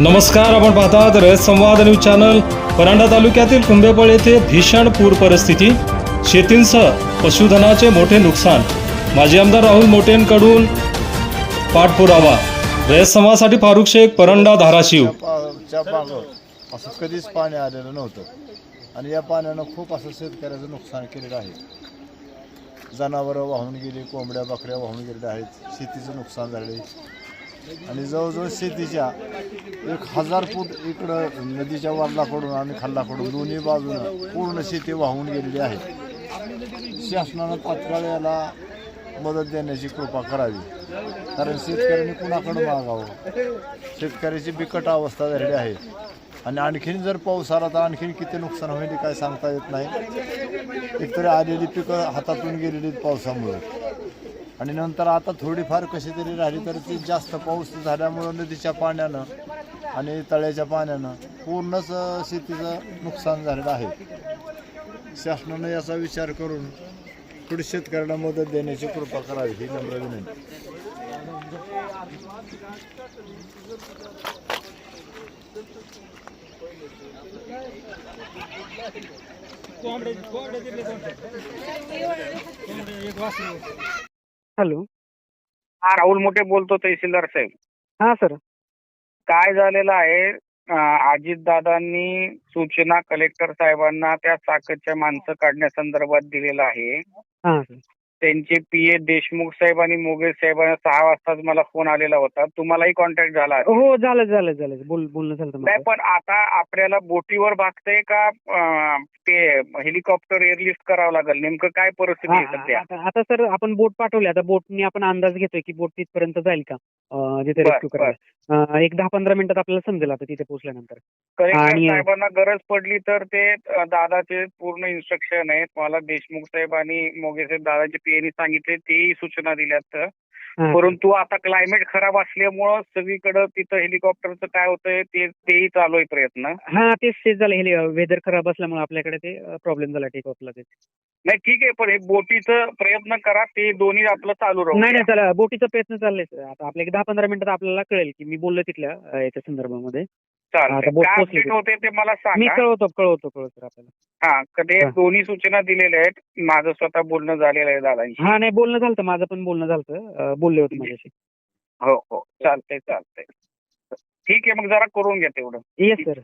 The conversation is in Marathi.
नमस्कार आपण पाहतात रयत संवाद न्यूज चॅनल. परांडा तालुक्यातील कुंभेपळ येथे भीषण पूर परिस्थिती. शेतींसह पशुधनाचे मोठे नुकसान. माजी आमदार राहुल मोटेंकडून पाठपुरावा. रयत संवादसाठी फारुख शेख परंडा धाराशिव. च्या असं कधीच पाणी आलेलं नव्हतं. आणि या पाण्यानं खूप असं शेतकऱ्याचं नुकसान केलेलं आहे. जनावरं वाहून गेली कोंबड्या बकऱ्या वाहून गेलेल्या आहेत. शेतीचं नुकसान झाले आणि जवळजवळ शेतीच्या एक हजार फूट इकडं नदीच्या वरलाकडून आणि खाल्लाकडून दोन्ही बाजूनं पूर्ण शेती वाहून गेलेली आहे. शासनानं तात्काळ याला मदत देण्याची कृपा करावी. कारण शेतकऱ्यांनी कुणाकडं मागावं? शेतकऱ्याची बिकट अवस्था झालेली आहे. आणि आणखीन जर पाऊस आला तर आणखीन किती नुकसान होईल काय सांगता येत नाही. एकतरी आलेली पिकं हातातून गेलेली आहेत पावसामुळे. आणि नंतर आता थोडीफार कशी तरी राहिली तर ती जास्त पाऊस झाल्यामुळं नदीच्या पाण्यानं आणि तळ्याच्या पाण्यानं पूर्णच शेतीचं नुकसान झालेलं आहे. शासनानं याचा विचार करून थोडी शेतकऱ्यांना मदत देण्याची कृपा करावी ही नम्र विनंती. हॅलो. हा राहुल मोठे बोलतो तहसीलदार साहेब. हां सर. काय झालेलं आहे अजित दादांनी सूचना कलेक्टर साहेबांना त्या चाकच्या माणसं काढण्यासंदर्भात दिलेला आहे. हां त्यांचे पीए देशमुख साहेब आणि मोगे साहेबांना सहा वाजताच मला फोन आलेला होता. तुम्हालाही कॉन्टॅक्ट झाला असेल. हो झालं झालं झालं. बोल बोलणं झालं नाही माझं. पण आता आपल्याला बोटीवर भागतंय का अं, ते हेलिकॉप्टर एअरलिफ्ट करावं लागेल? नेमकं काय परिस्थिती आहे हा, सध्या? आता सर आपण बोट पाठवली. आता बोटनी आपण अंदाज घेतोय की बोट तिथपर्यंत जाईल का? जिथे रेस्क्यू करायला. एक दहा पंधरा मिनिटात आपल्याला समजेल आता तिथे पोहोचल्यानंतर. आणि- साहेबांना गरज पडली तर ते दादाचे पूर्ण इन्स्ट्रक्शन आहेत. मला देशमुख साहेब आणि मोगे साहेब दादाचे पीएनी सांगितले तेही सूचना दिल्यात परंतु आता क्लायमेट खराब असल्यामुळं सगळीकडे तिथं हेलिकॉप्टरचं काय होतंय ते तेही चालू आहे प्रयत्न. हा तेच तेच झालं. हे वेदर खराब असल्यामुळे आपल्याकडे ते प्रॉब्लेम झाला टेक ऑफला ते. नाही ठीक आहे पण हे बोटीचं प्रयत्न करा ते दोन्ही आपलं चालू राहू नाही. नाही चला बोटीचा प्रयत्न चाललाय sir. आता आपल्या एक दहा पंधरा मिनिटात आपल्याला कळेल की मी बोललो तिथल्या अं, याच्या संदर्भामध्ये. चालतंय. बोट काय होते ते मला मी सांगा कळवतो कळवतो कळवतो आपल्याला. हा ते हा. दोन्ही सूचना दिलेल्या आहेत. माझं स्वतः बोलणं झालेलं आहे दादांशी. हा नाही बोलणं झालं माझं पण बोलणं झालं बोलले होते माझ्याशी. हो हो चालतंय चालतंय. ठीक आहे मग जरा करून घ्या तेवढं. Yes sir.